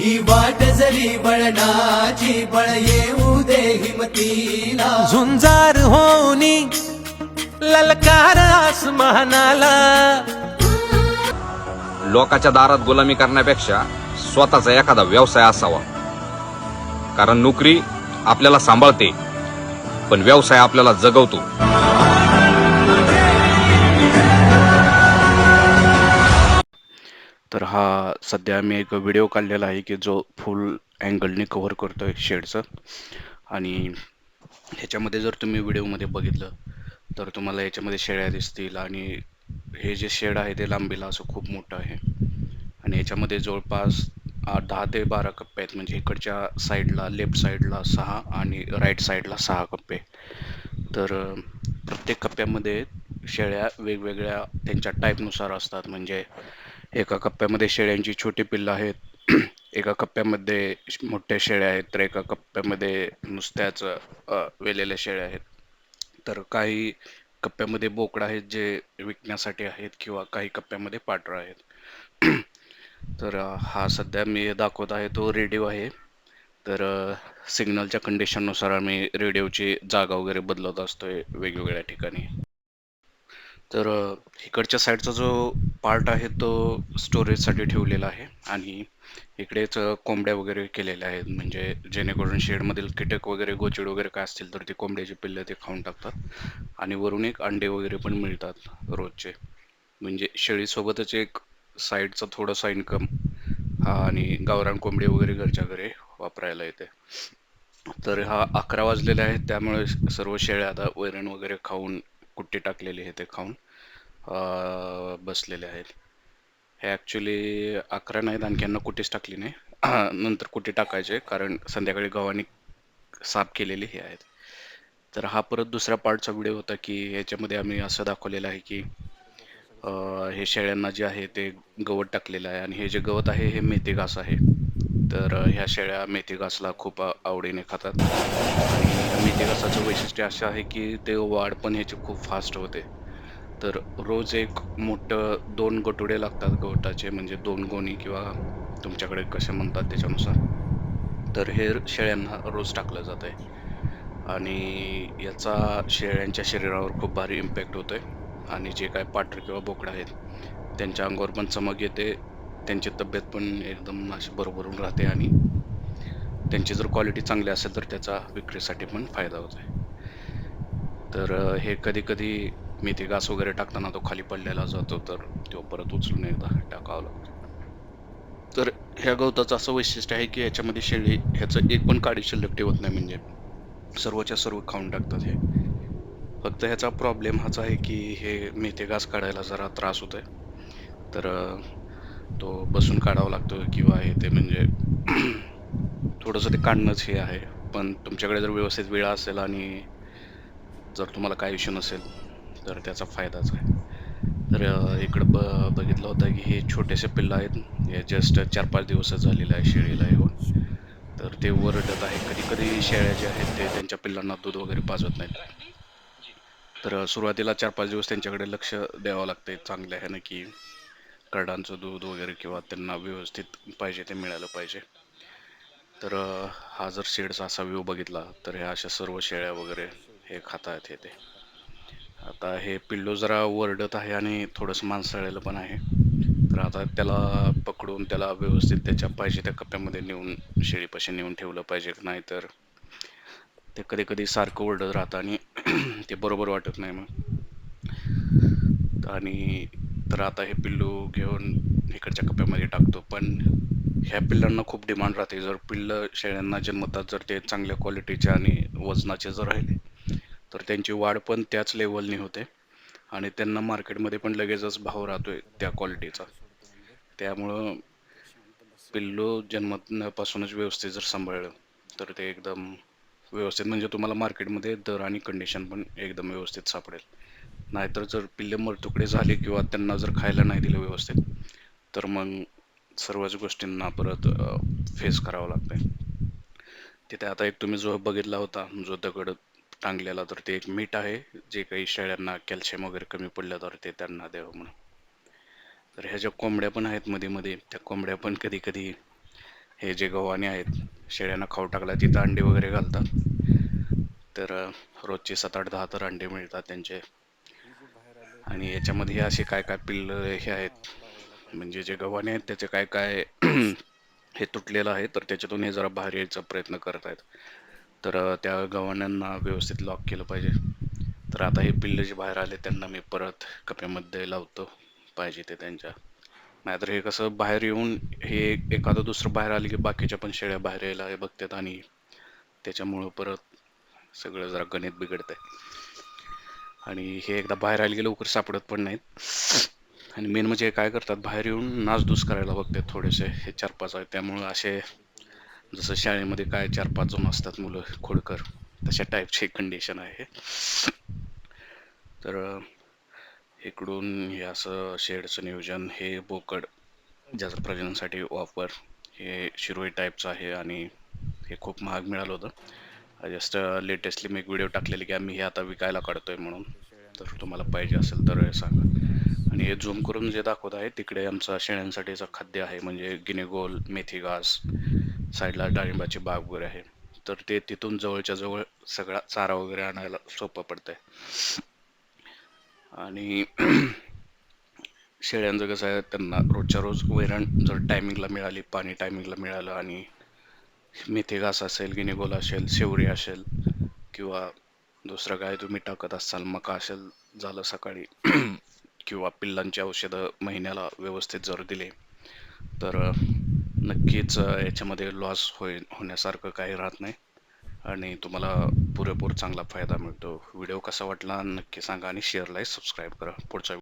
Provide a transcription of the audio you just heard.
ही वाट जरी बळणाची बळ येऊ दे हिमतीला. झुंजार होनी ललकार आसमानाला. लोकाच्या दारात गुलामी करण्यापेक्षा स्वतःचा एखादा व्यवसाय असावा. कारण नोकरी आपल्याला सांभाळते पण व्यवसाय आपल्याला जगवतो. तर हा सध्या मी एक व्हिडिओ काढलेला आहे की जो फुल अँगलने कव्हर करतो आहे शेडचं आणि ह्याच्यामध्ये जर तुम्ही व्हिडिओमध्ये बघितलं तर तुम्हाला याच्यामध्ये शेळ्या दिसतील आणि हे जे शेड आहे ते लांबीला असं खूप मोठं आहे. आणि याच्यामध्ये जवळपास दहा ते बारा कप्पे आहेत. म्हणजे इकडच्या साईडला लेफ्ट साईडला सहा आणि राईट साईडला सहा कप्पे. तर प्रत्येक कप्प्यामध्ये शेळ्या वेगवेगळ्या त्यांच्या टाईपनुसार असतात. म्हणजे एका कप्प्यामध्ये शेळ्यांची छोटी पिल्लं आहेत. एका कप्प्यामध्ये मोठ्या शेळ्या आहेत तर एका कप्प्यामध्ये नुसत्याच वेलेल्या शेळ्या आहेत. तर काही कप्प्यामध्ये बोकडं आहेत जे विकण्यासाठी आहेत किंवा काही कप्प्यामध्ये पांढरं आहेत. तर हा सध्या मी दाखवत आहे तो रेडिओ आहे. तर सिग्नलच्या कंडिशननुसार आम्ही रेडिओची जागा वगैरे बदलत असतोय वेगवेगळ्या ठिकाणी. तर इकडच्या साईडचा जो पार्ट आहे तो स्टोरेजसाठी ठेवलेला आहे आणि इकडेच कोंबड्या वगैरे केलेल्या आहेत. म्हणजे जेणेकरून शेडमधील कीटक वगैरे गोचिड वगैरे काय असतील तर ते कोंबड्याची पिल्लं ते खाऊन टाकतात. आणि वरून एक अंडे वगैरे पण मिळतात रोजचे. म्हणजे शेळीसोबतच एक साईडचा थोडासा इन्कम हा आणि गावरान कोंबडी वगैरे घरच्या घरी वापरायला येते. तर हा अकरा वाजलेले आहेत त्यामुळे सर्व शेळ्या आता वैरण वगैरे खाऊन कुट्टी टाकलेली आहे ते खाऊन बसलेले आहेत. हे ॲक्च्युली अकरा नाहीत आणखी यांना कुठेच टाकली नाही. नंतर कुठे टाकायचे कारण संध्याकाळी गव्हाने साफ केलेली हे आहेत. तर हा परत दुसऱ्या पार्टचा व्हिडिओ होता की याच्यामध्ये आम्ही असं दाखवलेलं आहे की हे शेळ्यांना जे आहे ते गवत टाकलेलं आहे. आणि हे जे गवत आहे हे मेथी घास आहे. तर ह्या शेळ्या मेथी घासला खूप आवडीने खातात. आणि मेथी घासाचं वैशिष्ट्य असं आहे की ते वाढ पण ह्याची खूप फास्ट होते. तर रोज एक मोठं दोन गटुडे लागतात गवताचे म्हणजे दोन गोणी किंवा तुमच्याकडे कसे म्हणतात त्याच्यानुसार. तर हे शेळ्यांना रोज टाकलं जात आहे आणि याचा शेळ्यांच्या शरीरावर खूप भारी इम्पॅक्ट होतो आहे आणि जे काय पाटर किंवा बोकडं आहेत त्यांच्या अंगावर पण चमक येते. त्यांची तब्येत पण एकदम अशी बरोबरून राहते आणि त्यांची जर क्वालिटी चांगली असेल तर त्याचा विक्रीसाठी पण फायदा होतो आहे तर हे कधी कधी मेथी घास वगैरे टाकताना तो खाली पडलेला जातो तर तो परत उचलून एकदा टाकावा लागतो. तर ह्या गवताचं असं वैशिष्ट्य आहे की याच्यामध्ये शेळी ह्याचं एक पण काडी शिल्लक ठेवत नाही म्हणजे सर्वच्या सर्व खाऊन टाकतात हे. फक्त ह्याचा प्रॉब्लेम हाच आहे की हे मेथे घास काढायला जरा त्रास होतोय. तर तो बसून काढावा लागतो किंवा हे ते म्हणजे थोडंसं ते काढणंच हे आहे. पण तुमच्याकडे जर व्यवस्थित वेळ असेल आणि जर तुम्हाला काय इश्यू नसेल तर त्याचा फायदाच आहे. तर इकडं ब बघितलं होतं की हे छोटेसे पिल्लं आहेत. हे जस्ट चार पाच दिवसच झालेलं आहे शेळीला येऊन. तर ते ओरडत आहे कधी कधी शेळ्या जे आहेत ते त्यांच्या पिल्लांना दूध वगैरे पाजत नाहीत. तर सुरुवातीला चार पाच दिवस त्यांच्याकडे लक्ष द्यावं लागते चांगल्या ह्यानं की करडांचं दूध वगैरे किंवा त्यांना व्यवस्थित पाहिजे ते मिळालं पाहिजे. तर हा जर शेडचा असा व्ह्यू बघितला तर ह्या अशा सर्व शेळ्या वगैरे हे खातायत हे ते. आता हे पिल्लू जरा वरडत आहे आणि थोडंसं मांसाळलेलं पण आहे. तर आता त्याला पकडून त्याला व्यवस्थित त्याच्या पाहिजे त्या कप्प्यामध्ये नेऊन शेळीपाशी नेऊन ठेवलं पाहिजे. नाही तर ते कधी कधी सारखं ओरडत राहतं आणि ते बरोबर वाटत नाही मग. आणि तर आता हे पिल्लू घेऊन इकडच्या कप्प्यामध्ये टाकतो. पण ह्या पिल्लांना खूप डिमांड राहते. जर पिल्लं शेळ्यांना जन्मतात जर ते चांगल्या क्वालिटीचे आणि वजनाचे जर राहिले तर त्यांची वाढ पण त्याच लेवलनी होते. आणि त्यांना मार्केटमध्ये पण लगेचच भाव राहतोय त्या क्वालिटीचा त्यामुळं पिल्लू जन्मपासूनच व्यवस्थित जर सांभाळलं तर ते एकदम व्यवस्थित. म्हणजे तुम्हाला मार्केटमध्ये दर आणि कंडिशन पण एकदम व्यवस्थित सापडेल. नाहीतर जर पिल्लंबर तुकडे झाले किंवा त्यांना जर खायला नाही दिलं व्यवस्थित तर मग सर्वच गोष्टींना परत फेस करावं लागतंय. तिथे आता एक तुम्ही जो बघितला होता जो दगड टांगलेला तर ते एक मीठ आहे. जे काही शेळ्यांना कॅल्शियम वगैरे कमी पडलं तर ते त्यांना द्यावं म्हणून. तर ह्या ज्या कोंबड्या पण आहेत मध्ये मध्ये त्या कोंबड्या पण कधी कधी हे जे गव्हाणे आहेत शेळ्यांना खाऊ टाकला तिथं अंडे वगैरे घालतात. तर रोजचे सात आठ दहा तर अंडे मिळतात त्यांचे. आणि याच्यामध्ये हे असे काय काय पिल्ल हे आहेत? म्हणजे जे गव्हाणे आहेत त्याचे काय काय हे तुटलेलं आहे तर त्याच्यातून हे जरा बाहेर यायचा प्रयत्न करत आहेत तर त्या गव्हाण्यांना व्यवस्थित लॉक केलं पाहिजे. तर आता हे पिल्ले जे बाहेर आले त्यांना मी परत कप्यामध्ये लावतो पाहिजे ते त्यांच्या. नाहीतर हे कसं बाहेर येऊन हे एखादं दुसरं बाहेर आले की बाकीच्या पण शेळ्या बाहेर यायला हे बघतात आणि त्याच्यामुळं परत सगळं जरा गणित बिघडतंय. आणि हे एकदा बाहेर आले की लवकर सापडत पण नाहीत. आणि मेन म्हणजे काय करतात बाहेर येऊन नासधूस करायला बघतात थोडेसे हे चार पाच आहेत. त्यामुळं असे जसं शाळेमध्ये काय चार पाच जण असतात मुलं खोडकर तशा टाईपची कंडिशन आहे. तर इकडून हे असं शेडचं नियोजन हे बोकड ज्याचं प्रजननासाठी वापर हे शिरोई टाईपचं आहे आणि हे खूप महाग मिळालं होतं. जस्ट लेटेस्टली मी एक व्हिडिओ टाकलेली की आम्ही हे आता विकायला काढतोय म्हणून. तर तुम्हाला पाहिजे असेल तर हे सांगा. आणि हे झूम करून जे दाखवत आहे तिकडे आमचा शेळ्यांसाठीचं खाद्य आहे म्हणजे गिनेगोल मेथी घास साईडला डाळिंबाची बाग वगैरे आहे. तर ते तिथून जवळच्या जवळ सगळा चारा वगैरे आणायला सोपं पडतंय. आणि शेळ्यांचं कसं आहे त्यांना रोजच्या रोज वैरण जर टायमिंगला मिळाली पाणी टायमिंगला मिळालं आणि मेथी घास असेल गिनीगोल असेल शेवरी असेल किंवा दुसरं काय तुम्ही टाकत असाल मका असेल झालं सकाळी किंवा पिल्लांची औषधं महिन्याला व्यवस्थित जर दिले तर नक्कीच याच्यामध्ये लॉस होईल होण्यासारखं काही राहत नाही. आणि तुम्हाला पुरेपूर चांगला फायदा मिळतो. व्हिडिओ कसा वाटला नक्की सांगा आणि शेअर लाईक सबस्क्राईब करा. पुढचा